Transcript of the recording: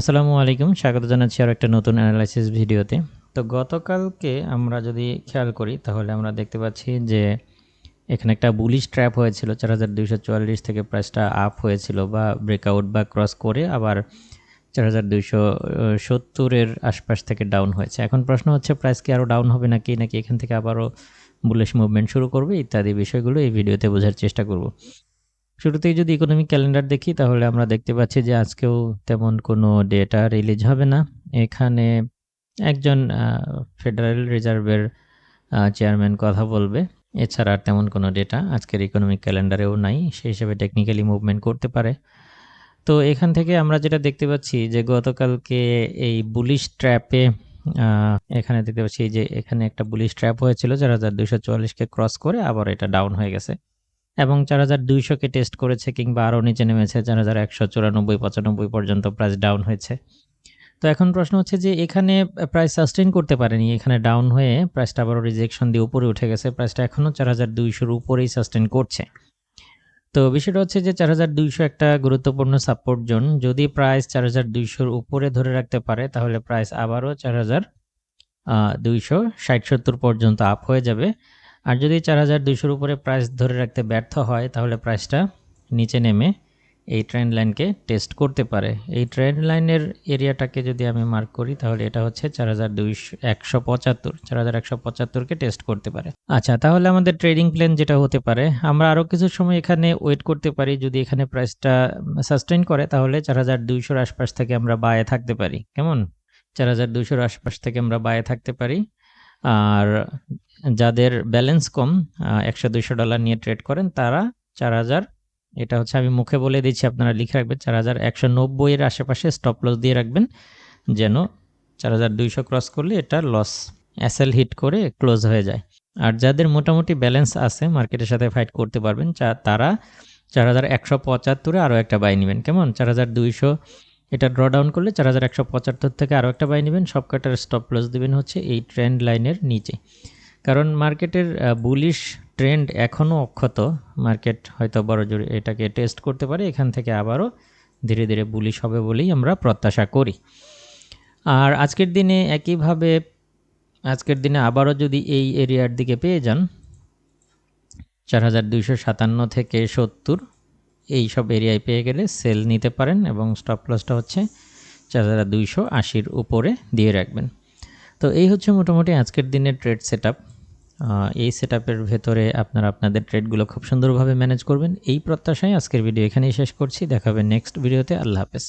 আসসালামু আলাইকুম, স্বাগত জানাচ্ছি আর একটা নতুন অ্যানালাইসিস ভিডিওতে। তো গতকালকে আমরা যদি খেয়াল করি, তাহলে আমরা দেখতে পাচ্ছি যে এখানে একটা বুলিশ ট্র্যাপ হয়েছিল, চার হাজার দুইশো চুয়াল্লিশ থেকে প্রাইসটা আপ হয়েছিল বা ব্রেকআউট বা ক্রস করে আবার চার হাজার দুইশো সত্তরের আশপাশ থেকে ডাউন হয়েছে। এখন প্রশ্ন হচ্ছে প্রাইস কি আরও ডাউন হবে নাকি নাকি এখান থেকে আবারও বুলিশ মুভমেন্ট শুরু করবে ইত্যাদি বিষয়গুলো এই ভিডিওতে বোঝার চেষ্টা করব। শুরুতেই যদি ইকোনমিক ক্যালেন্ডার দেখি, তাহলে আমরা দেখতে পাচ্ছি যে আজকেও তেমন কোনো ডেটা রিলিজ হবে না। এখানে একজন ফেডারেল রিজার্ভের চেয়ারম্যান কথা বলবে। এছাড়া আর তেমন কোনো ডেটা আজকের ইকোনমিক ক্যালেন্ডারেও নাই, সেই হিসেবে টেকনিক্যালি মুভমেন্ট করতে পারে। তো এখান থেকে আমরা যেটা দেখতে পাচ্ছি যে গতকালকে এই বুলিশ ট্র্যাপে এখানে দেখতে পাচ্ছি যে এখানে একটা বুলিশ ট্র্যাপ হয়েছিল, যারা হাজার দুইশো চুয়াল্লিশকে ক্রস করে আবার এটা ডাউন হয়ে গেছে। এবং চার হাজার দুইশোকে টেস্ট করেছে কিংবা আরও নিচে নেমেছে, চার হাজার একশো চুরানব্বই, পঁচানব্বই পর্যন্ত প্রাইস ডাউন হয়েছে। তো এখন প্রশ্ন হচ্ছে যে এখানে প্রাইস সাস্টেন করতে পারেনি, এখানে ডাউন হয়ে প্রাইসটা আবারও রিজেকশন দিয়ে উপরে উঠে গেছে প্রাইসটা এখনও চার হাজার দুইশোর উপরেই সাস্টেন করছে। তো বিষয়টা হচ্ছে যে চার হাজার দুইশো একটা গুরুত্বপূর্ণ সাপোর্ট জোন যদি প্রাইস চার হাজার দুইশোর উপরে ধরে রাখতে পারে, তাহলে প্রাইস আবারও চার হাজার দুইশো ষাট সত্তর পর্যন্ত আপ হয়ে যাবে। আর যদি চার হাজার দুইশোর উপরে প্রাইস ধরে রাখতে ব্যর্থ হয়, তাহলে প্রাইসটা নিচে নেমে এই ট্রেন্ড লাইনকে টেস্ট করতে পারে। এই ট্রেন্ড লাইনের এরিয়াটাকে যদি আমি মার্ক করি, তাহলে এটা হচ্ছে চার হাজার দুইশো একশো পঁচাত্তর। চার হাজার একশো পঁচাত্তরকে টেস্ট করতে পারে। আচ্ছা তাহলে আমাদের ট্রেডিং প্ল্যান যেটা হতে পারে, আমরা আরও কিছু সময় এখানে ওয়েট করতে পারি। যদি এখানে প্রাইসটা সাস্টেন করে, তাহলে চার হাজার দুইশোর আশপাশ থেকে আমরা বায়ে থাকতে পারি। কেমন? চার হাজার দুইশোর আশপাশ থেকে আমরা বায়ে থাকতে পারি। আর যাদের ব্যালেন্স কম একশো দুইশো ডলার নিয়ে ট্রেড করেন, তারা চার হাজার, এটা হচ্ছে আমি মুখে বলে দিচ্ছি, আপনারা লিখে রাখবেন, চার হাজার একশো নব্বইয়ের আশেপাশে স্টপ লস দিয়ে রাখবেন, যেন চার হাজার দুইশো ক্রস করলে এটা লস অ্যাসেল হিট করে ক্লোজ হয়ে যায়। আর যাদের মোটামুটি ব্যালেন্স আছে মার্কেটের সাথে ফাইট করতে পারবেন তারা চার হাজার একশো পঁচাত্তরে আরও একটা বাই নেবেন, কেমন? চার হাজার দুইশো, এটা ড্র ডাউন করলে চার হাজার একশো পঁচাত্তর থেকে আরও একটা বাই নেবেন সব কাটার স্টপ লস দেবেন হচ্ছে এই ট্রেন্ড লাইনের নিচে। কারণ মার্কেটের বুলিশ ট্রেন্ড এখনও অক্ষত। মার্কেট হয়তো বড় জোরে এটাকে টেস্ট করতে পারে, এখান থেকে আবারও ধীরে ধীরে বুলিশ হবে বলেই আমরা প্রত্যাশা করি। আর আজকের দিনে একইভাবে, আজকের দিনে আবারও যদি এই এরিয়ার দিকে পেয়ে যান, চার হাজার দুইশো সাতান্ন থেকে সত্তর, এই সব এরিয়ায় পেয়ে গেলে সেল নিতে পারেন এবং স্টপ লসটা হচ্ছে চার হাজার দুইশো আশির উপরে দিয়ে রাখবেন। তো এই হচ্ছে মোটামুটি আজকের দিনের ট্রেড সেট এই সেট ভেতরে আপনারা আপনাদের ট্রেডগুলো খুব সুন্দরভাবে ম্যানেজ করবেন। এই প্রত্যাশায় আজকের ভিডিও এখানেই শেষ করছি। দেখাবে নেক্সট ভিডিওতে আল্লাহ হাফেজ।